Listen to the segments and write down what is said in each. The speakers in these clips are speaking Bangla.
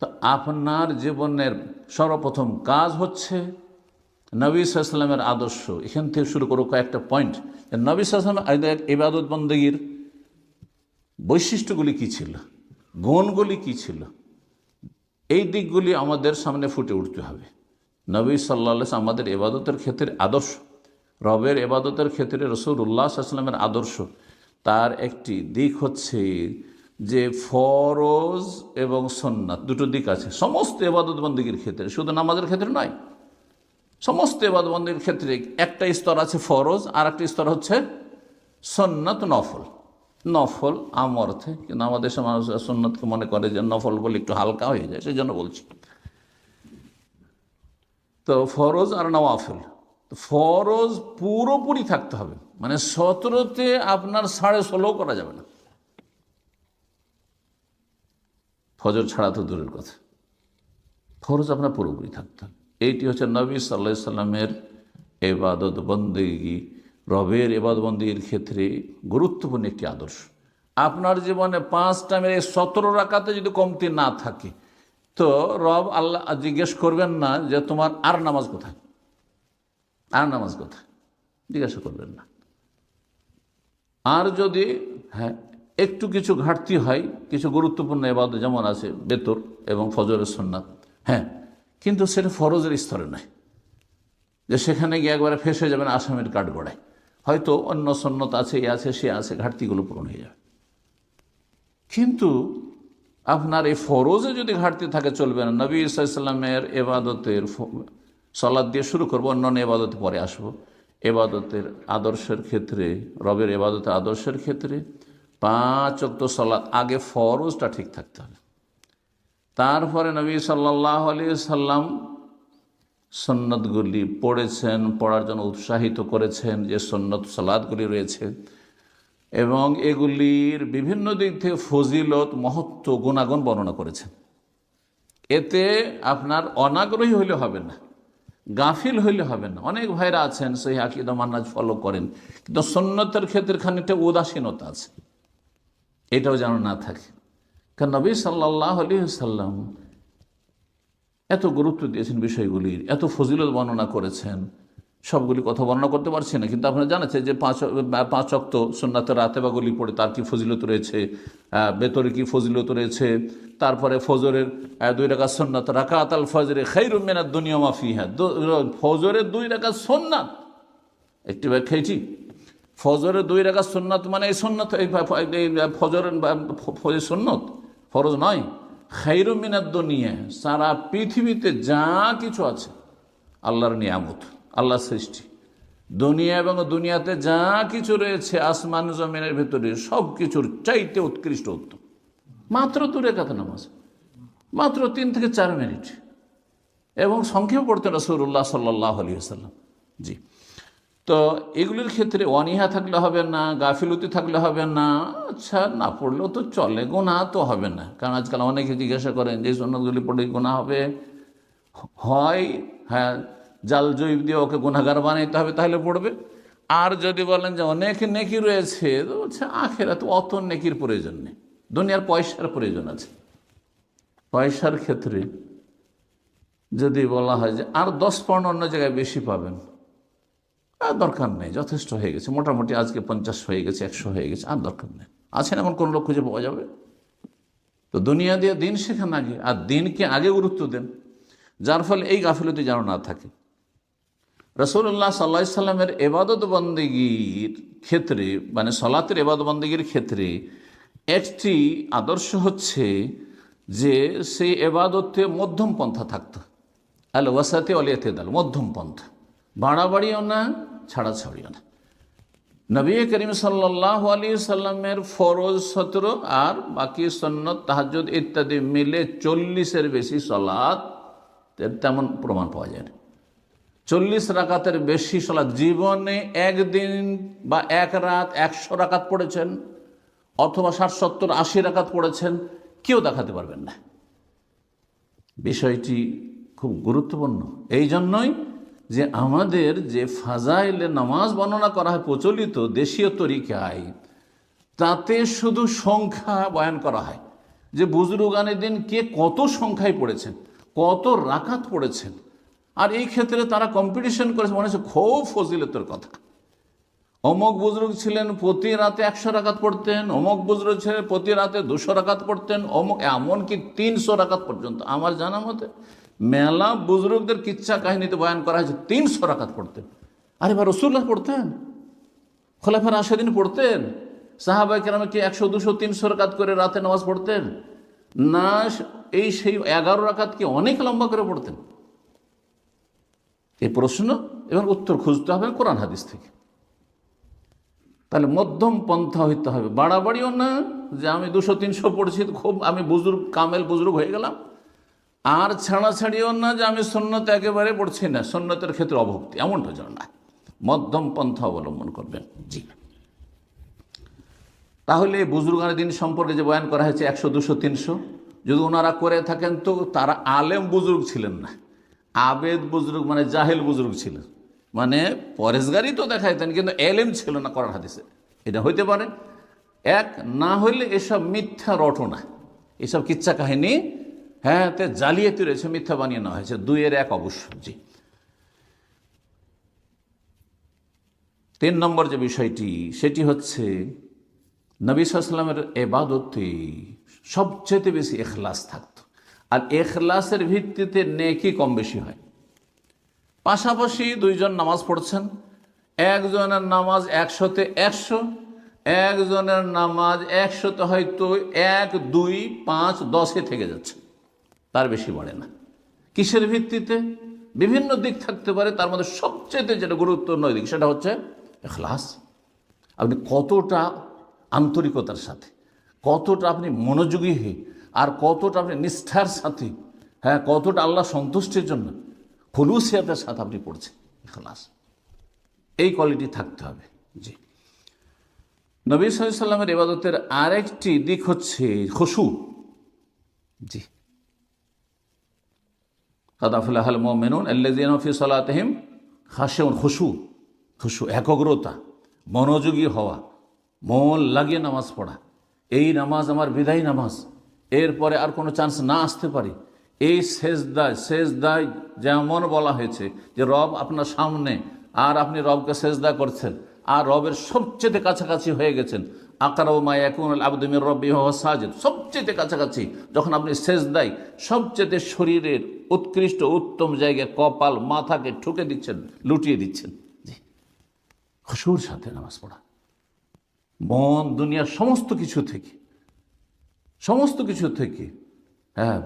তো আপনার জীবনের সর্বপ্রথম কাজ হচ্ছে নবী সাল্লামের আদর্শ। এখান থেকে শুরু করো কয়েকটা পয়েন্ট নবী সাল্লামের ইবাদত বন্দগীর বৈশিষ্ট্যগুলি কী ছিল? গুণগুলি কী ছিল? এই দিকগুলি আমাদের সামনে ফুটে উঠতে হবে। নবী সাল্লা আমাদের এবাদতের ক্ষেত্রে আদর্শ। রবের এবাদতের ক্ষেত্রে রসুল উল্লাহ আসলামের আদর্শ। তার একটি দিক হচ্ছে যে ফরজ এবং সন্ন্যাত দুটো দিক আছে। সমস্ত এবাদত বন্দীগীর ক্ষেত্রে, শুধু নামাজের ক্ষেত্রে নয়, সমস্ত এবাদত বন্দীর ক্ষেত্রে একটা স্তর আছে ফরজ আর একটা স্তর হচ্ছে সন্ন্যত নফল। নফল আম অর্থে, কিন্তু আমাদের দেশে মানুষ সন্ন্যতকে মনে করে যে নফল বলে একটু হালকা হয়ে যায় সেই জন্য বলছি। তো ফরজ আর নওয়াফেল ফরজ পুরোপুরি থাকতে হবে মানে সতেরোতে আপনার সাড়ে ষোলো করা যাবে না। ফজর ছাড়া তো দূরের কথা। ফরজ আপনার পুরোপুরি থাকতে হবে। এইটি হচ্ছে নবী সাল্লা সাল্লামের এবাদত বন্দেগি। রবের এবাদ বন্দির ক্ষেত্রে গুরুত্বপূর্ণ একটি আদর্শ। আপনার জীবনে পাঁচ টাইমের এই সতেরো রাকাতে যদি কমতি না থাকে, তো রব আল্লাহ জিজ্ঞেস করবেন না যে তোমার আর নামাজ কোথায়? আর নামাজ কোথায়? জিজ্ঞাসা করবেন না। আর যদি হ্যাঁ একটু কিছু ঘাটতি হয়, কিছু গুরুত্বপূর্ণ এবাদ যেমন আছে বেতর এবং ফজরের সন্ন্যাত হ্যাঁ কিন্তু সেটা ফরজের স্তরে নয়। যে সেখানে গিয়ে একবারে ফেসে যাবেন, আসামের কাঠগড়ায় হয়তো অন্য সন্ন্যত আছে, এ আছে, সে আছে, ঘাটতিগুলো পূরণ হয়ে যাবে। কিন্তু আপনার এই ফরজে যদি ঘাটতি থাকে, চলবে না। নবী ইসাইসাল্লামের এবাদতের সলাদ দিয়ে শুরু করব, অন্যান্য এবাদতে পরে আসব। এবাদতের আদর্শের ক্ষেত্রে, রবের এবাদতের আদর্শের ক্ষেত্রে পাঁচ অক্ত সলাদ আগে ফরজটা ঠিক থাকতে হবে। তারপরে নবী সাল্লাহ আলী সাল্লাম সন্ন্যতগুলি পড়েছেন, পড়ার জন্য উৎসাহিত করেছেন যে সন্ন্যত সালাদগুলি রয়েছে এবং এগুলির বিভিন্ন দিক থেকে ফজিলত, মহত্ব, গুণাগুণ বর্ণনা করেছেন। এতে আপনার অনাগ্রহী হইলে হবে না, গাফিল হইলে হবে না। অনেক ভাইরা আছেন, সেই আকিদা মান্নাজ ফলো করেন, কিন্তু সন্ন্যতের ক্ষেত্রে খানিকটা উদাসীনতা আছে। এটাও যেন না থাকে। কারণ নবী সাল্লাহ আলী সাল্লাম এত গুরুত্ব দিয়েছেন বিষয়গুলির, এত ফজিলত বর্ণনা করেছেন। সবগুলি কথা বর্ণনা করতে পারছি না, কিন্তু আপনারা জানাচ্ছেন যে পাঁচ পাঁচ অক্ত সোননাথে রাতে বা গলি পড়ে তার কি ফজিলত রয়েছে বেতরে কি ফজিলত রয়েছে, তারপরে ফজরের দুই রাখা সোননাথ রাকাত আল ফজরে খৈরুমেনার দুনিয়া মাফি হ্যাঁ ফজরের দুই রাখা সোননাথ একটি ব্যাখ্যাইছি ফজরের দুই রাখা সোননাথ মানে এই সোননাথ এই ফজরের সোননত? ফরজ নয়। খৈরুমিনার দুনিয়া, সারা পৃথিবীতে যা কিছু আছে, আল্লাহর নিয়ামত আল্লাহ সৃষ্টি। দুনিয়া এবং দুনিয়াতে যা কিছু রয়েছে, আসমান জমিনের ভেতরে সব কিছুর চাইতে উৎকৃষ্ট উত্তম। মাত্র দু রেখাত নামাজ, মাত্র তিন থেকে চার মিনিট। এবং সংক্ষেপ পড়তেন রসুল্লাহ সাল্লাহ আলী আসাল্লাম জি। তো এগুলির ক্ষেত্রে অনীহা থাকলে হবে না, গাফিলতি থাকলে হবে না। আচ্ছা না পড়লেও তো চলে গোনা তো হবে না। কারণ আজকাল অনেকে জিজ্ঞাসা করেন যে সন্ন্যতগুলি পড়লে গোনা হবে? হয় হ্যাঁ জাল জৈব দিয়ে ওকে গুণাগার বানাইতে হবে, তাহলে পড়বে। আর যদি বলেন যে, অনেক নেকি রয়েছে, তো হচ্ছে আখেরা তো অত নেকির প্রয়োজন নেই। দুনিয়ার পয়সার প্রয়োজন আছে। পয়সার ক্ষেত্রে যদি বলা হয় যে, আর দশ পাউন্ড অন্য জায়গায় বেশি পাবেন। আর দরকার নেই, যথেষ্ট হয়ে গেছে। মোটামুটি আজকে পঞ্চাশ হয়ে গেছে, একশো হয়ে গেছে, আর দরকার নেই। আছেন এমন কোন লোক খুঁজে পাওয়া যাবে? তো দুনিয়া দিয়ে দিন শেখান আগে, আর দিনকে আগে গুরুত্ব দেন। যার ফলে এই গাফিলতি যেন না থাকে। রসুল্লাহ সাল্লা সাল্লামের এবাদত বন্দীগীর ক্ষেত্রে মানে সলাতের এবাদত বন্দীগীর ক্ষেত্রে একটি আদর্শ হচ্ছে যে সেই এবাদতে মধ্যম পন্থা থাকতো। আল ওয়াসাতে অলিয়াতে দাল মধ্যম পন্থা। বাড়াবাড়িও না ছাড়াছাড়িও না। নবী করিম সাল্লাহ আলী সাল্লামের ফরজ, সতেরো আর বাকি সন্ন্যত তাহাজুদ ইত্যাদি মিলে চল্লিশের বেশি সলাৎ তেমন প্রমাণ পাওয়া যায় না। চল্লিশ রাকাতের বেশি সলাৎ জীবনে একদিন বা এক রাত একশো রাকাত পড়েছেন অথবা ষাট, সত্তর, আশি রাকাত পড়েছেন কেউ দেখাতে পারবেন না। বিষয়টি খুব গুরুত্বপূর্ণ। এই জন্যই যে আমাদের যে ফাজাইলে নামাজ বর্ণনা করা হয় প্রচলিত দেশীয় তরিকায়, তাতে শুধু সংখ্যা বয়ান করা হয়। যে বুজরুগানের দিন কে কত সংখ্যায় পড়েছেন, কত রাকাত পড়েছেন, আর এই ক্ষেত্রে তারা কম্পিটিশন করেছে, মনে হচ্ছে খুব ফজিলতের কথা। অমক বুজরুগ ছিলেন প্রতি রাতে একশো রাকাত পড়তেন, অমক বুজরুগ ছিলেন প্রতি রাতে দুশো রাকাত পড়তেন, অমক এমনকি তিনশো রাকাত পর্যন্ত। আমার জানা মতে মেলা বুজরুগদের কিচ্ছা কাহিনীতে বয়ান করা হয়েছে, তিনশো রাকাত পড়তেন। আরে বা রসুল্লাহ পড়তেন? খোলাফার আশেদিন পড়তেন? সাহাবাই কেরামে কি একশো, দুশো, তিনশো রাকাত করে রাতে নামাজ পড়তেন? না, এই সেই এগারো রাকাত কি অনেক লম্বা করে পড়তেন? এই প্রশ্ন এবং উত্তর খুঁজতে হবে কোরআন হাদিস থেকে। তাহলে মধ্যম পন্থা হইতে হবে। বাড়াবাড়িও না যে আমি দুশো, তিনশো পড়ছি, খুব আমি বুজুর্গ, কামেল বুজুর্গ হয়ে গেলাম। আর ছাড়াছাড়িও না যে আমি সন্ন্যত একেবারে পড়ছি না। সন্ন্যতের ক্ষেত্রে অভক্তি, এমনটা যেন না মধ্যম পন্থা অবলম্বন করবেন। জি। তাহলে বুজুর্গানের দিন সম্পর্কে যে বয়ান করা হয়েছে, একশো, দুশো, তিনশো, যদি ওনারা করে থাকেন তো তারা আলেম বুজুর্গ ছিলেন না। আবেদ বুজুর্গ মানে জাহেল বুজুর্গ ছিলেন। মানে পরেশগারই তো দেখাইতেন, কিন্তু এলেম ছিল না করার হাদিসে। এটা হইতে পারে। এক, না হইলে এসব মিথ্যা রটনা, এসব কিচ্ছা কাহিনী হ্যাঁ তে জালিয়াতি রয়েছে, মিথ্যা বানিয়ে নেওয়া হয়েছে। দুইয়ের এক অবশ্য জি তিন নম্বর যে বিষয়টি, সেটি হচ্ছে, নবী সাল্লামের এবাদতে সবচেয়ে বেশি এখলাস থাকতো। আর এখলাসের ভিত্তিতে নেকি কম বেশি হয়। পাশাপাশি দুইজন নামাজ পড়ছেন, একজনের নামাজ একশোতে একশো, একজনের নামাজ একশোতে হয়তো এক, দুই, পাঁচ, দশে থেকে যাচ্ছে। তার বেশি বাড়ে না। কিসের ভিত্তিতে? বিভিন্ন দিক থাকতে পারে, তার মধ্যে সবচেয়ে যেটা গুরুত্বপূর্ণ দিক, সেটা হচ্ছে এখলাস। আপনি কতটা আন্তরিকতার সাথে, কতটা আপনি মনোযোগী হয়ে, আর কতটা আপনি নিষ্ঠার সাথে হ্যাঁ কতটা আল্লাহ সন্তুষ্টির জন্য খুলুসিয়াতের সাথে আপনি পড়ছেন ইখলাস এই কোয়ালিটি থাকতে হবে। জি। নবী সাল্লামের ইবাদতের আরেকটি দিক হচ্ছে খুশু। জি। কাদাফুল্লাহাল মোমেনুন আল্লাদিন ফি সালাতহিম খাসেউন খুশু খুশু, একগ্রতা, মনোযোগী হওয়া, মন লাগিয়ে নামাজ পড়া। এই নামাজ আমার বিদায় নামাজ। এরপরে আর কোনো চান্স না আসতে পারে। এই শেষ দায় শেষ দায় যেমন বলা হয়েছে যে রব আপনার সামনে, আর আপনি রবকে সেজদা করছেন, আর রবের সবচেয়ে কাছাকাছি হয়ে গেছেন। আকার ও মায় এখন আবদুমির রব্বি সাজেদ। সবচেয়ে কাছাকাছি, যখন আপনি শেষ দায় সবচেয়ে শরীরের উৎকৃষ্ট, উত্তম জায়গায় কপাল, মাথাকে ঠুকে দিচ্ছেন, লুটিয়ে দিচ্ছেন। জি। খুশুর সাথে নামাজ পড়া। মন দুনিয়ার সমস্ত কিছু থেকে। সমস্ত কিছু থেকে। হ্যাঁ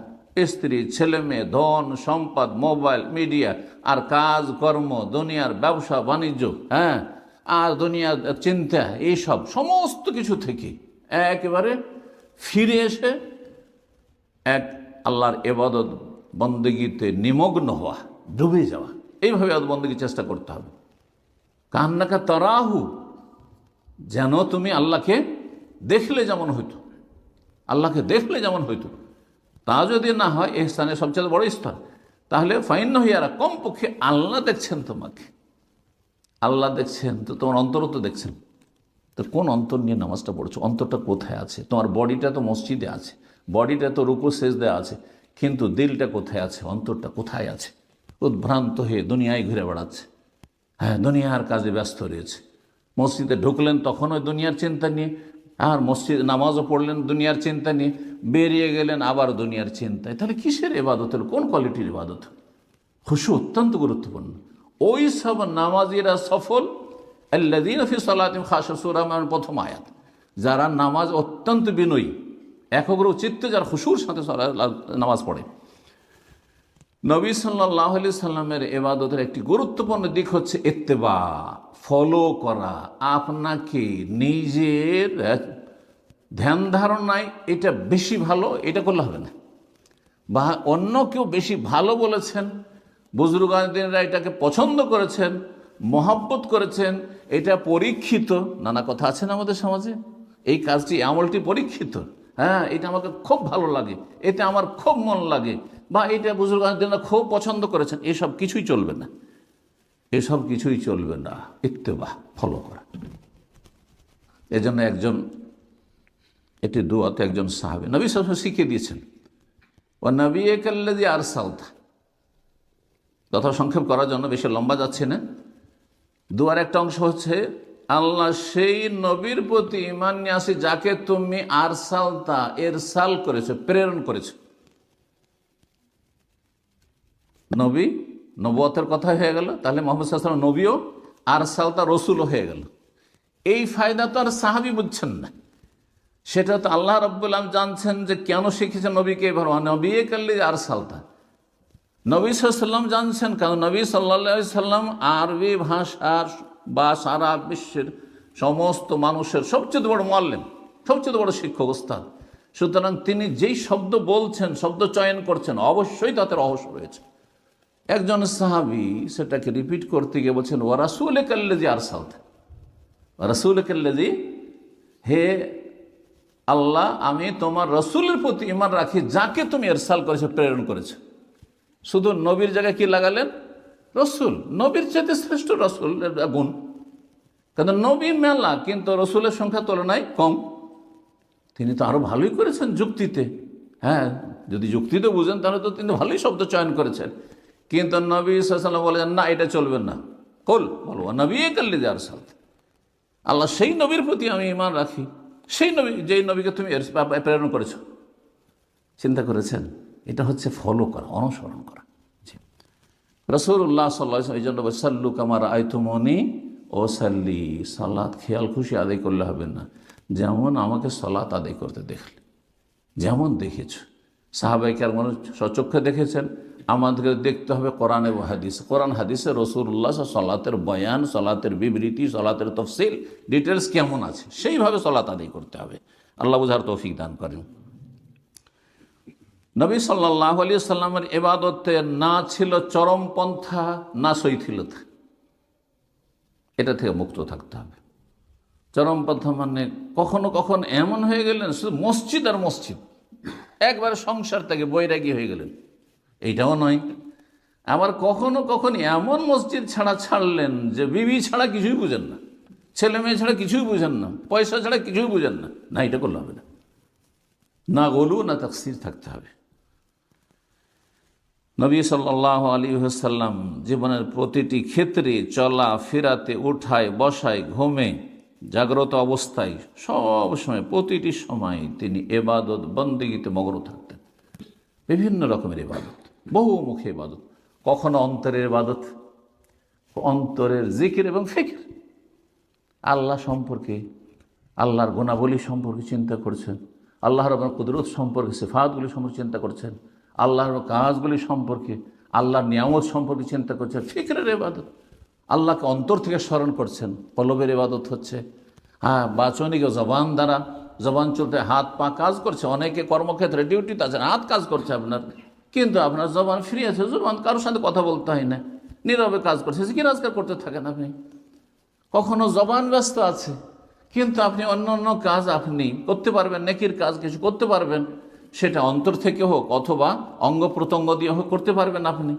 স্ত্রী, ছেলে মেয়ে, ধন, সম্পদ, মোবাইল, মিডিয়া, আর কাজ, কর্ম, দুনিয়ার ব্যবসা, বাণিজ্য হ্যাঁ আর দুনিয়ার চিন্তা, এইসব, সমস্ত কিছু থেকে। একেবারে ফিরে এসে এক আল্লাহর এবাদত বন্দগিতে নিমগ্ন হওয়া, ডুবে যাওয়া। এইভাবে বন্দগি চেষ্টা করতে হবে। কান্নাকা তরাহু, যেন তুমি আল্লাহকে দেখলে যেমন হইতো, আল্লাহকে দেখলে যেমন হইতো। তা যদি না হয় এই স্থানে সবচেয়ে বড় স্তর তাহলে ফাইন হইয়ারা কমপক্ষে আল্লাহ দেখছেন তোমাকে। আল্লাহ দেখছেন, তো তোমার অন্তর তো দেখছেন। তো কোন অন্তর নিয়ে নামাজটা পড়ছো? অন্তরটা কোথায় আছে? তোমার বডিটা তো মসজিদে আছে। বডিটা তো রুকু দেওয়া আছে। কিন্তু দিলটা কোথায় আছে? অন্তরটা কোথায় আছে? উদ্ভ্রান্ত হয়ে দুনিয়ায় ঘুরে বেড়াচ্ছে। হ্যাঁ দুনিয়ার কাজে ব্যস্ত রয়েছে। মসজিদে ঢুকলেন তখন ওই দুনিয়ার চিন্তা নিয়ে। আর মসজিদ নামাজও পড়লেন দুনিয়ার চিন্তা নিয়ে। বেরিয়ে গেলেন আবার দুনিয়ার চিন্তায়। তাহলে কিসের এবাদত হলো? কোন কোয়ালিটির ইবাদত? খুশি অত্যন্ত গুরুত্বপূর্ণ। ওই সব নামাজিরা সফল। আল্লাদিন ফি সালাতিম খাসা সুরামান প্রথম আয়াত। যারা নামাজ অত্যন্ত বিনয়ী একগ্র চিত্তে যারা খুশুর সাথে নামাজ পড়ে। নবী সাল্লাহ আলি সাল্লামের এবাদতের একটি গুরুত্বপূর্ণ দিক হচ্ছে এত্তেবা ফলো করা। আপনাকে নিজের ধ্যান ধারণায় এটা বেশি ভালো, এটা করলে হবে না। বা অন্য কেউ বেশি ভালো বলেছেন বুজরুগানদিনরা এটাকে পছন্দ করেছেন, মহাব্বত করেছেন, এটা পরীক্ষিত। নানা কথা আছে না আমাদের সমাজে? এই কাজটি আমলটি পরীক্ষিত। হ্যাঁ এটা আমাকে খুব ভালো লাগে। এটা আমার খুব মন লাগে। বা এটা বুজুর্গানদিনরা খুব পছন্দ করেছেন। এসব কিছুই চলবে না। এসব কিছুই চলবে না। ইত্তেবা ফলো করা। এজন্য একজন, এটি দুয়াতে একজন সাহাবে, নবী সাহেব শিখিয়ে দিয়েছেন। ও নবী একাল্লাদি আর সালতা কথা সংক্ষেপ করার জন্য বেশি লম্বা যাচ্ছে না। দুয়ার একটা অংশ হচ্ছে আল্লাহ সেই নবীর প্রতি ইমান নিয়ে আসি যাকে তুমি আর সালতা এর সাল করেছ, প্রেরণ করেছ। নবী নবতের কথা হয়ে গেল, তাহলে মোহাম্মদ সাল্লাম নবীও আর সালতা রসুলও হয়ে গেল। এই ফায়দা তো আর সাহাবি বুঝছেন না। সেটা তো আল্লাহ রব্বুল্লাম জানছেন যে কেন শিখেছেন নবীকে এবার নবী কাল্লি আর সালতা নবী সাল্লাম জানছেন, কারণ নবী সাল্লা সাল্লাম আরবি ভাষার বা সারা বিশ্বের সমস্ত মানুষের সবচেয়ে বড় মাল্লেন সবচেয়ে বড় শিক্ষক ওস্তাদ। সুতরাং তিনি যেই শব্দ বলছেন, শব্দ চয়ন করছেন, অবশ্যই তাতে রহস্য রয়েছে। একজন সাহাবি সেটাকে রিপিট করতে গিয়ে বলছেন ও রাসুল কাল্লেজি আর সালতা রাসুল কাল্লেজি হে আল্লাহ, আমি তোমার রসুলের প্রতি ইমান রাখি, যাকে তুমি এরসাল করেছ, প্রেরণ করেছ। শুধু নবীর জায়গায় কি লাগালেন? রসুল, নবীর চাইতে শ্রেষ্ঠ রসুল গুণ। কিন্তু নবী মেলা, কিন্তু রসুলের সংখ্যা তুলনায় কম। তিনি তো আরও ভালোই করেছেন যুক্তিতে। হ্যাঁ যদি যুক্তিতে বুঝেন, তাহলে তো তিনি ভালোই শব্দ চয়ন করেছেন। কিন্তু নবী সাল্লাম বলেছেন না, এটা চলবে না। কল বলব নবী কাল্লি যার সাথে আল্লাহ সেই নবীর প্রতি আমি ইমান রাখি। সেই নবী, যেই নবীকে তুমি প্রেরণ করেছ। চিন্তা করেছেন, এটা হচ্ছে ফলো করা, অনুসরণ করা। রসুল্লাহ সাল্লাহ এই জন্য সাল্লু কামার আয়তুমনি ও সাল্লি সালাত, খেয়াল, খুশি আদায় করলে হবে না। যেমন আমাকে সলাত আদায় করতে দেখলে, যেমন দেখেছ। সাহাবাইকার মানুষ সচক্ষে দেখেছেন। আমাদেরকে দেখতে হবে কোরআন এবং হাদিস। কোরআন, হাদিসে রসুল্লাহ সলাতের বয়ান, সলাতের বিবৃতি, সলাতের তফসিল ডিটেলস কেমন আছে, সেইভাবে সলাত আদায় করতে হবে। আল্লাহ বুঝার তৌফিক দান করেন। নবী সাল্লাহ আলী সাল্লামের এবাদতে না ছিল চরমপন্থা না শৈথিলতা। এটা থেকে মুক্ত থাকতে হবে। চরমপন্থা মানে কখনো কখনো এমন হয়ে গেলেন, শুধু মসজিদ আর মসজিদ। একবার সংসার থেকে বৈরাগী হয়ে গেলেন। এইটাও নয়। আবার কখনো কখনো এমন মসজিদ ছাড়া ছাড়লেন যে বিবি ছাড়া কিছুই বুঝেন না, ছেলে মেয়ে ছাড়া কিছুই বুঝেন না, পয়সা ছাড়া কিছুই বুঝেন না। না, এটা করলে হবে না। না গলু, না তাকসির থাকতে হবে। নবী সাল্লাহ আলী সাল্লাম জীবনের প্রতিটি ক্ষেত্রে চলা, ফেরাতে ওঠায় বসায়, ঘুমে, জাগ্রত অবস্থায় সব সময়, প্রতিটি সময় তিনি এবাদত, বন্দিগিতে মগ্ন থাকতেন। বিভিন্ন রকমের ইবাদত বহুমুখী ইবাদত কখনো অন্তরের ইবাদত অন্তরের জিকির এবং ফিকির। আল্লাহ সম্পর্কে, আল্লাহর গুণাবলী সম্পর্কে চিন্তা করছেন। আল্লাহর কুদরত সম্পর্কে, সেফাতগুলি সম্পর্কে চিন্তা করছেন। আল্লাহর কাজগুলি সম্পর্কে, আল্লাহর নিয়ামত সম্পর্কে চিন্তা করছেন ফিকরের এবাদত আল্লাহকে অন্তর থেকে স্মরণ করছেন। পলবের এবাদত হচ্ছে। হ্যাঁ বাচনিক জবান দ্বারা জবান চলতে হাত পা কাজ করছে। অনেকে কর্মক্ষেত্রে ডিউটিতে আছেন, হাত কাজ করছে আপনার। কিন্তু আপনার জবান ফ্রি আছে, জবান কারোর সাথে কথা বলতে হয় না। নীরবে কাজ করছে। কি রাজগার করতে থাকেন আপনি। কখনো জবান ব্যস্ত আছে। কিন্তু আপনি অন্য অন্য কাজ আপনি করতে পারবেন, নেকির কাজ কিছু করতে পারবেন। সেটা অন্তর থেকে হোক অথবা অঙ্গ প্রত্যঙ্গ দিয়ে হোক, করতে পারবেন আপনি।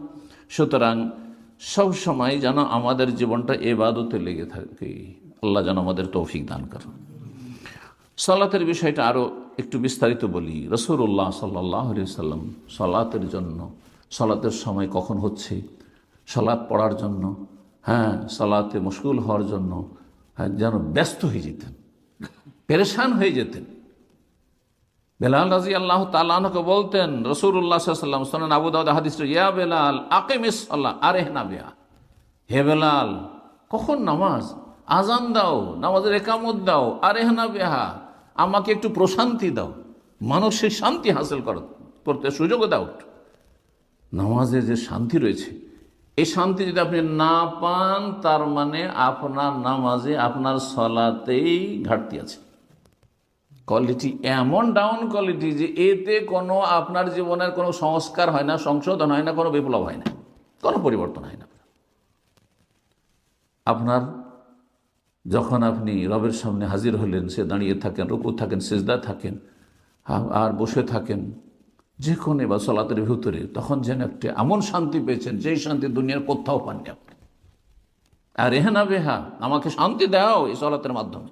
সুতরাং সব সময় যেন আমাদের জীবনটা এবাদতে লেগে থাকে। আল্লাহ যেন আমাদের তৌফিক দান করেন। সলাতের বিষয়টা আরও একটু বিস্তারিত বলি। রসুল্লাহ সাল্লাহ সাল্লাম সলাতের জন্য, সলাতের সময় কখন হচ্ছে? সলাৎ পড়ার জন্য হ্যাঁ সলাতে মুশকুল হওয়ার জন্য হ্যাঁ যেন ব্যস্ত হয়ে যেতেন, পেরেশান হয়ে যেতেন। বেলাল রাজি আল্লাহ তালাহকে বলতেন রসুল্লাহ সাল্লাম সোনান আবু দাউদ হাদিস ইয়া বেলাল, আকিমিস আল্লাহ আরে না বেয়া। হে বেলাল, কখন নামাজ? আজান দাও, নামাজের একামত দাও আরে না বেহা আমাকে একটু প্রশান্তি দাও, মানসিক শান্তি হাসিল কর, করতে সুযোগ দাও নামাজে যে শান্তি রয়েছে, এই শান্তি যদি আপনি না পান, তার মানে আপনার নামাজে আপনার সলাতেই ঘাটতি আছে। কোয়ালিটি এমন ডাউন কোয়ালিটি যে এতে কোনো আপনার জীবনের কোনো সংস্কার হয় না, সংশোধন হয় না, কোনো বিপ্লব হয় না, কোনো পরিবর্তন হয় না। আপনার যখন আপনি রবের সামনে হাজির হলেন, সে দাঁড়িয়ে থাকেন, রুকু থাকেন, সেজদা থাকেন আর বসে থাকেন, যে কোনো বা সলাতের ভিতরে, তখন যেন একটা এমন শান্তি পেয়েছেন, যেই শান্তি দুনিয়ার কোথাও পাননি আপনি। আর এহে না বেহা, আমাকে শান্তি দাও এই সলাতের মাধ্যমে।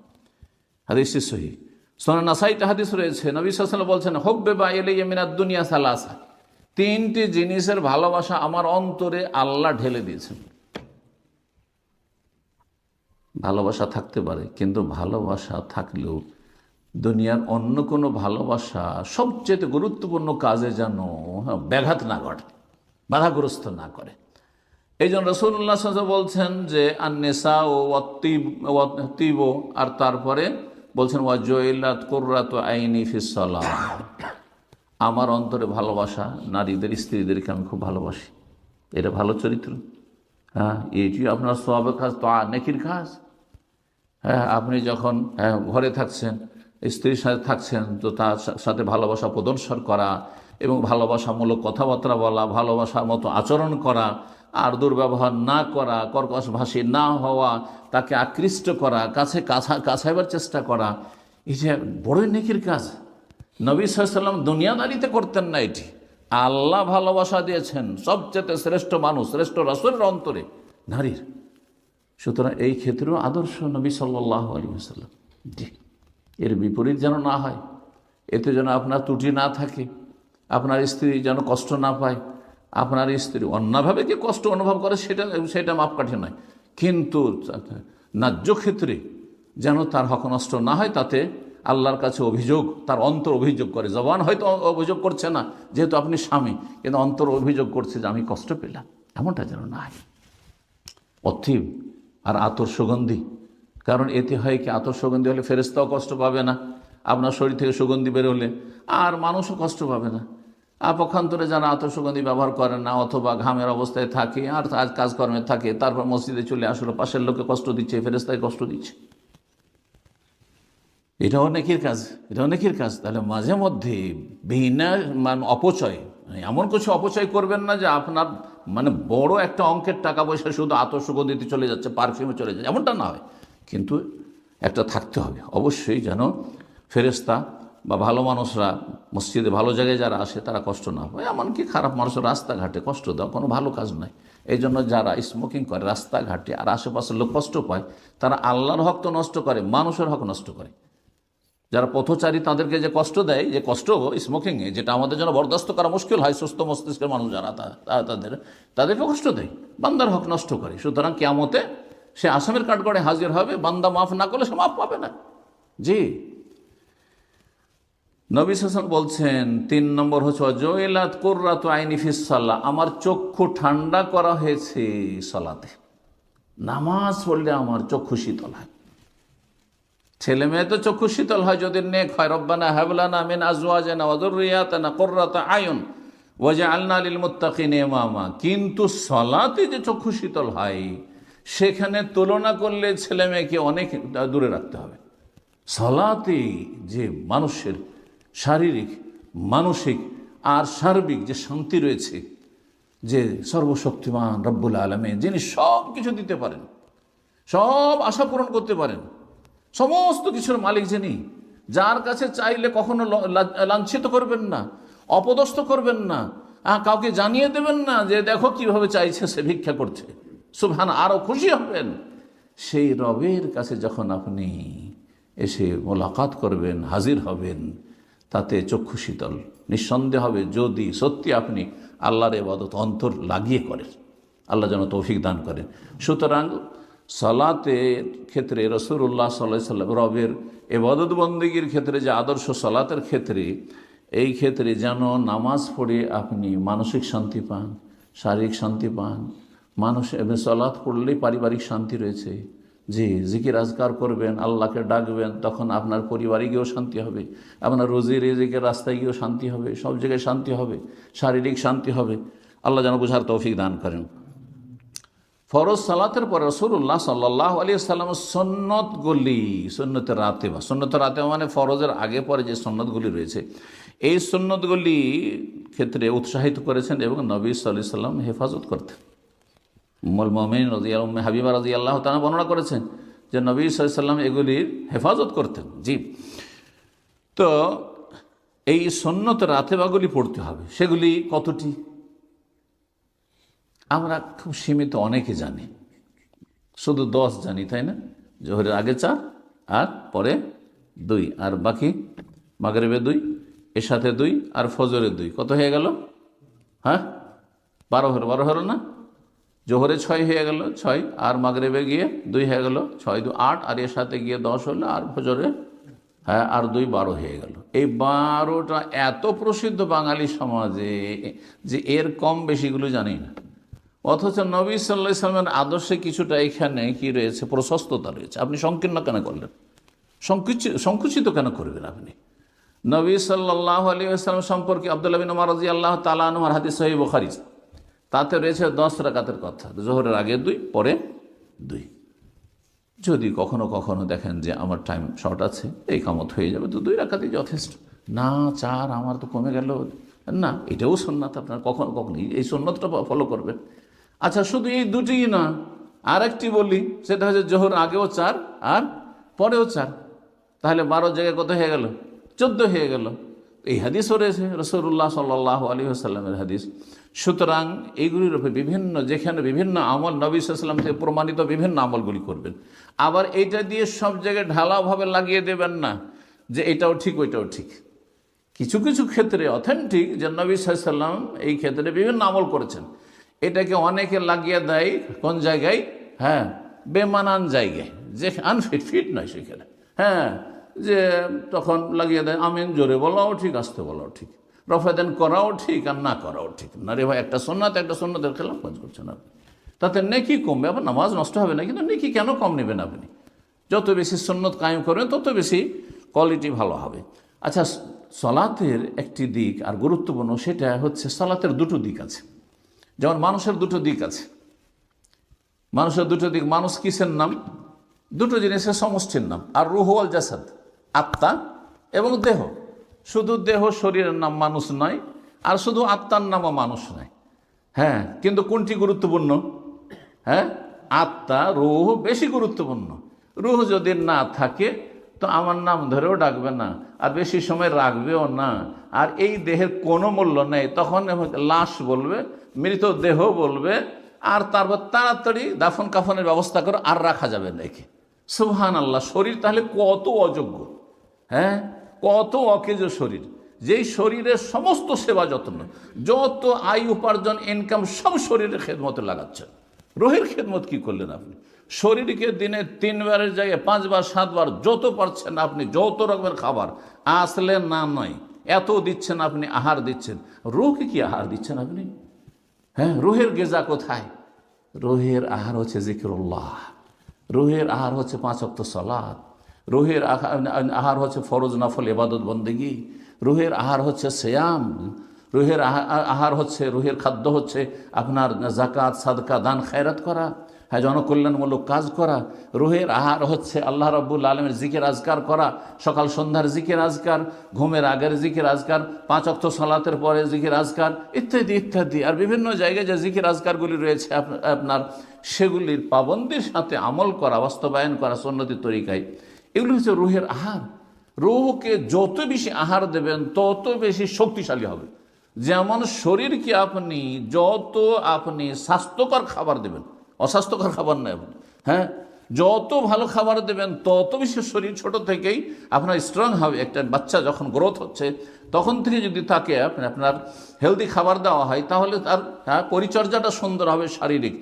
হাদিস সহি। সোনা নাসাইতে হাদিস রয়েছে নবী সাল্লাম বলছেন হব্বে বা এলে মিনাদ দুনিয়া সালাসা। তিনটি জিনিসের ভালোবাসা আমার অন্তরে আল্লাহ ঢেলে দিয়েছেন। ভালোবাসা থাকতে পারে কিন্তু ভালোবাসা থাকলেও দুনিয়ার অন্য কোনো ভালোবাসা সবচেয়ে গুরুত্বপূর্ণ কাজে যেন হ্যাঁ, ব্যাঘাত না ঘটে বাধাগ্রস্ত না করে। এই জন্য রসুল্লাহ বলছেন যে আন্নেসা ও অতীব আর তারপরে বলছেন আইনি ফিসলা আমার অন্তরে ভালোবাসা নারীদের স্ত্রীদেরকে আমি খুব ভালোবাসি। এটা ভালো চরিত্র। হ্যাঁ এটি আপনার সবের কাজ তো নেকির কাজ। হ্যাঁ আপনি যখন হ্যাঁ, ঘরে থাকছেন স্ত্রীর সাথে থাকছেন তো তার সাথে ভালোবাসা প্রদর্শন করা এবং ভালোবাসামূলক কথাবার্তা বলা ভালোবাসার মতো আচরণ করা আর দুর্ব্যবহার না করা কর্কশ ভাষী না হওয়া তাকে আকৃষ্ট করা, কাছে কাছা, কাছাইবার চেষ্টা করা, এই যে বড়ই নেকির কাজ। নবী সাল্লাম দুনিয়াদারিতে করতেন না এটি। আল্লাহ ভালোবাসা দিয়েছেন সবচেয়ে শ্রেষ্ঠ মানুষ, শ্রেষ্ঠ রসুলের অন্তরে, নারীর। সুতরাং এই ক্ষেত্রেও আদর্শ নবী সাল্লাহ আলী সাল্লাম জি, এর বিপরীত যেন না হয়, এতে যেন আপনার ত্রুটি না থাকে, আপনার স্ত্রী যেন কষ্ট না পায়, আপনার স্ত্রী অন্যভাবে কি কষ্ট অনুভব করে সেটা সেটা মাপকাঠি নয়। কিন্তু ন্যায্য ক্ষেত্রে যেন তার হক নষ্ট না হয়, তাতে আল্লাহর কাছে অভিযোগ, তার অন্তর অভিযোগ করে। জবান হয়তো অভিযোগ করছে না, যেহেতু আপনি স্বামী, কিন্তু অন্তর অভিযোগ করছে যে আমি কষ্ট পেলাম। এমনটা যেন না হয়। অথিব আর আতর সুগন্ধি কারণ এতে হয় কি আতর সুগন্ধি হলে ফেরেস্তাও কষ্ট পাবে না, আপনার শরীর থেকে সুগন্ধি বেরোলে আর মানুষও কষ্ট পাবে না। পক্ষান্তরে যারা আতর সুগন্ধি ব্যবহার করে না, অথবা ঘামের অবস্থায় থাকে, আর আজ কাজকর্মে থাকে, তারপর মসজিদে চলে আসলো, পাশের লোকে কষ্ট দিচ্ছে ফেরেস্তায় কষ্ট দিচ্ছে। এটা অনেকের কাজ এটা অনেকের কাজ। তাহলে মাঝে মধ্যে বিনা, মান অপচয় মানে এমন কিছু অপচয় করবেন না যে আপনার মানে বড় একটা অঙ্কের টাকা পয়সা শুধু আতসুগন্ধিতে চলে যাচ্ছে, পারফিউমে চলে যাচ্ছে, এমনটা না হয়। কিন্তু একটা থাকতে হবে, অবশ্যই যেন ফেরেস্তা বা ভালো মানুষরা মসজিদে ভালো জায়গায় যারা আসে, তারা কষ্ট না পায়। এমনকি খারাপ মানুষের রাস্তাঘাটে কষ্ট দেওয়া কোনো ভালো কাজ নয় এই জন্য যারা স্মোকিং করে রাস্তাঘাটে আর আশেপাশের লোক কষ্ট পায়, তারা আল্লাহর হক তো নষ্ট করে, মানুষের হক নষ্ট করে। যারা পথচারী তাদেরকে যে কষ্ট দেয়, যে কষ্ট স্মোকিংয়ে যেটা আমাদের জন্য বরদাস্ত করা মুশকিল হয়, সুস্থ মস্তিষ্কের মানুষ যারা তাদের, তাদেরকে কষ্ট দেয়, বান্দার হক নষ্ট করে। সুতরাং কেয়ামতে সে আসামের কাঠগড়ে হাজির হবে, বান্দা মাফ না করলে সে মাফ পাবে না। জি। নবী হাসান বলছেন, তিন নম্বর হচ্ছে জয়েলাত কোর্রাত আইনি ফিসাল্লাহ আমার চক্ষু ঠান্ডা করা হয়েছে সলাতে। নামাজ পড়লে আমার চক্ষু শীতল হয়। ছেলে মেয়ে তো চক্ষু শীতল হয়, যদি নেক হয়, রব্বানা হাবলানা মিন আজওয়াজানা ওয়া যুররিয়াতানা কুররাতা আয়ুন ওয়াজআলনা লিল মুত্তাকিনা ইমামা। কিন্তু সলাতে যে চক্ষু শীতল হয়, সেখানে তুলনা করলে ছেলে মেয়েকে অনেক দূরে রাখতে হবে। সলাতে যে মানুষের শারীরিক, মানসিক আর সার্বিক যে শান্তি রয়েছে, যে সর্বশক্তিমান রব্বুল আলমে যিনি সব কিছু দিতে পারেন, সব আশা পূরণ করতে পারেন, সমস্ত কিছুর মালিক যিনি, যার কাছে চাইলে কখনো লাঞ্ছিত করবেন না, অপদস্থ করবেন না কাউকে জানিয়ে দেবেন না যে দেখো কীভাবে চাইছে সে ভিক্ষা করছে। সুভান আরও খুশি হবেন। সেই রবের কাছে যখন আপনি এসে মোলাকাত করবেন, হাজির হবেন তাতে চক্ষু শীতল। নিঃসন্দেহ হবে যদি সত্যি আপনি আল্লাহর এবাদত অন্তর লাগিয়ে করেন, আল্লাহ যেন তৌফিক দান করেন। সুতরাং সলাতের ক্ষেত্রে রসুল্লাহ সাল্লাহ সাল্লাম রবের এবাদত বন্দীগীর ক্ষেত্রে যে আদর্শ সলাতের ক্ষেত্রে, এই ক্ষেত্রে যেন নামাজ পড়ে আপনি মানসিক শান্তি পান, শারীরিক শান্তি পান। মানুষ এবার সলাৎ পড়লেই পারিবারিক শান্তি রয়েছে। জি, জিকির আজকার করবেন, আল্লাহকে ডাকবেন, তখন আপনার পরিবারে গিয়েও শান্তি হবে। আপনার রোজি রেজিকের রাস্তায় গিয়েও শান্তি হবে, সব জায়গায় শান্তি হবে, শারীরিক শান্তি হবে। আল্লাহ যেন বুঝার তৌফিক দান করেন। ফরজ সালাতের পর রসুল্লাহ সাল্লাহ আলী সাল্লাম সন্ন্যতগুলি সন্ন্যতের রাতে বা, সন্ন্যতের রাতে মানে ফরজের আগে পরে যে সন্ন্যতগুলি রয়েছে, এই সন্ন্যতগুলি ক্ষেত্রে উৎসাহিত করেছেন এবং নবী সাল্লাহ সাল্লাম হেফাজত করতেন। উম্মুল মমিন রাজিয়া উম্মে হাবিবা রাজি আল্লাহ তারা বর্ণনা করেছেন যে নবী সাল্লাম এগুলির হেফাজত করতেন। জি। তো এই সন্ন্যত রাতেবাগুলি পড়তে হবে। সেগুলি কতটি? আমরা খুব সীমিত অনেকে জানি। শুধু দশ জানি, তাই না? জোহরের আগে চার, আর পরে দুই, আর বাকি মাগরেবে দুই এর সাথে দুই, আর ফজরে দুই। কত হয়ে গেল? হ্যাঁ? বারো হলো বারো হলো না? জোহরে ছয় হয়ে গেল, ছয়, আর মাগরেবে গিয়ে দুই হয়ে গেল, ছয়, দু, আট, আর এর সাথে গিয়ে দশ হলো, আর ফজরে হ্যাঁ আর দুই, বারো হয়ে গেল। এই বারোটা এত প্রসিদ্ধ বাঙালি সমাজে যে এর কম বেশিগুলো জানি না। অথচ নবী সাল্লাহ ইসলামের আদর্শে কিছুটা এখানে কি রয়েছে? প্রশস্ততা রয়েছে। আপনি সংকীর্ণ কেন করলেন? সংকুচিত সংকুচিত কেন করবেন আপনি? নবী সাল্লাহ আলী আসলাম সম্পর্কে আবদুল্লাহ বিন উমর রাজি আল্লাহ তালানহর হাদিস সহি বখারিজ তাতে রয়েছে দশ রাকাতের কথা, জোহরের আগে দুই, পরে দুই। যদি কখনো কখনো দেখেন যে আমার টাইম শর্ট আছে, এই কামত হয়ে যাবে, তো দুই রাখাতেই যথেষ্ট। না, চার, আমার তো কমে গেল। না, এটাও সন্ন্যত আপনার কখনো কখনো এই সন্ন্যতটা ফলো করবেন। আচ্ছা শুধু এই দুটিই না আর একটি বলি, সেটা হচ্ছে জোহর আগেও চার আর পরেও চার। তাহলে বারো জায়গায় কত হয়ে গেল? চোদ্দ হয়ে গেল। এই হাদিসও রয়েছে, রসুল্লাহ সাল্লাহ আলী আসাল্লামের হাদিস। সুতরাং এইগুলির উপরে বিভিন্ন, যেখানে বিভিন্ন আমল নবী সাল্লাম থেকে প্রমাণিত বিভিন্ন আমলগুলি করবেন। আবার এইটা দিয়ে সব জায়গায় ঢালাওভাবে লাগিয়ে দেবেন না, যে এটাও ঠিক, ওইটাও ঠিক। কিছু কিছু ক্ষেত্রে অথেন্টিক যে নবী সাল্লাম এই ক্ষেত্রে বিভিন্ন আমল করেছেন। এটাকে অনেকে লাগিয়ে দেয়, কোন জায়গায়? হ্যাঁ বেমানান জায়গায়, যে আনফিট ফিট নয় সেখানে। হ্যাঁ যে তখন লাগিয়ে দেয়, আমিন, জোরে বলাও ঠিক, আসতে বলাও ঠিক। রফাদেন করাও ঠিক আর না করাও ঠিক। না রে ভাই, একটা সন্ন্যাত একটা সন্ন্যতের খেলাফ কাজ করছেন আপনি। তাতে নেকি কমবে, আবার নামাজ নষ্ট হবে না, কিন্তু নেকি কেন কম নেবেন আপনি? যত বেশি সন্ন্যত কায়েম করবেন তত বেশি কোয়ালিটি ভালো হবে। আচ্ছা সলাতের একটি দিক আর গুরুত্বপূর্ণ সেটা হচ্ছে সলাতের দুটো দিক আছে। যেমন মানুষের দুটো দিক আছে। মানুষের দুটো দিক, মানুষ কিসের নাম? দুটো জিনিসের সমষ্টির নাম। আর রুহুয়াল জাসাদ, আত্মা এবং দেহ। শুধু দেহ শরীরের নাম মানুষ নয়, আর শুধু আত্মার নামও মানুষ নয়। হ্যাঁ কিন্তু কোনটি গুরুত্বপূর্ণ? হ্যাঁ আত্মা, রুহ বেশি গুরুত্বপূর্ণ। রুহ যদি না থাকে, তো আমার নাম ধরেও ডাকবে না, আর বেশি সময় রাখবেও না। আর এই দেহের কোনো মূল্য নেই, তখন লাশ বলবে, মৃত দেহ বলবে, আর তারপর তাড়াতাড়ি দাফন কাফনের ব্যবস্থা করে, আর রাখা যাবে না একে আল্লাহ শরীর তাহলে কত অযোগ্য। হ্যাঁ কত অকেজ শরীর? যেই শরীরের সমস্ত সেবা যত্ন, যত আয় উপার্জন ইনকাম সব শরীরের খেদমতে লাগাচ্ছেন। রোহের খেদমত কি করলেন আপনি? শরীরকে দিনে তিনবারের জায়গায় পাঁচবার, সাতবার, যত পারছেন আপনি, যত রকমের খাবার, আসলে না নয়, এত দিচ্ছেন আপনি, আহার দিচ্ছেন। রোহকে কি আহার দিচ্ছেন আপনি? হ্যাঁ রোহের গেজা কোথায়? রোহের আহার হচ্ছে জিকিরুল্লাহ। রোহের আহার হচ্ছে পাঁচ অক্ত সলাদ রোহের আহার হচ্ছে ফরজ, নফল এবাদত বন্দেগি। রুহের আহার হচ্ছে শ্যাম রুহের আহার হচ্ছে, রুহের খাদ্য হচ্ছে আপনার জাকাত সাদকা, দান, খায়রাত করা হ্যাঁ জনকল্যাণমূলক কাজ করা। রুহের আহার হচ্ছে আল্লাহ রব্বুল আলমের জিকের আজকার করা, সকাল সন্ধ্যার জিকের আজকার, ঘুমের আগের জিকের আজকার, পাঁচ অক্ত সালাতের পরে জিকের আজকার, ইত্যাদি ইত্যাদি। আর বিভিন্ন জায়গায় যে জিকের আজকারগুলি রয়েছে আপনার, সেগুলির পাবন্দির সাথে আমল করা, বাস্তবায়ন করা সন্ন্যতির তরিকায়। এগুলো হচ্ছে রুহের আহার। রুহকে যত বেশি আহার দেবেন, তত বেশি শক্তিশালী হবে। যেমন শরীরকে আপনি যত আপনি স্বাস্থ্যকর খাবার দেবেন, অস্বাস্থ্যকর খাবার নয় আপনি হ্যাঁ? যত ভালো খাবার দেবেন, তত বেশি শরীর ছোট থেকেই আপনার স্ট্রং হবে। একটা বাচ্চা যখন গ্রোথ হচ্ছে, তখন থেকে যদি তাকে আপনি আপনার হেলদি খাবার দেওয়া হয়, তাহলে তার হ্যাঁ পরিচর্যাটা সুন্দর হবে শারীরিক।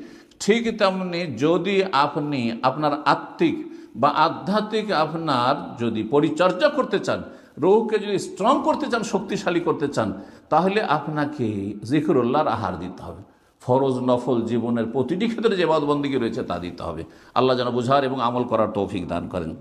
ঠিক তেমনি যদি আপনি আপনার আত্মিক বা আধ্যাত্মিক আপনার যদি পরিচর্যা করতে চান, রোগকে যদি স্ট্রং করতে চান, শক্তিশালী করতে চান, তাহলে আপনাকে জিকিরুল্লাহর আহার দিতে হবে। ফরজ, নফল জীবনের প্রতিটি ক্ষেত্রে যে বাদবন্দিকে রয়েছে তা দিতে হবে। আল্লাহ যেন বোঝার এবং আমল করার তৌফিক দান করেন।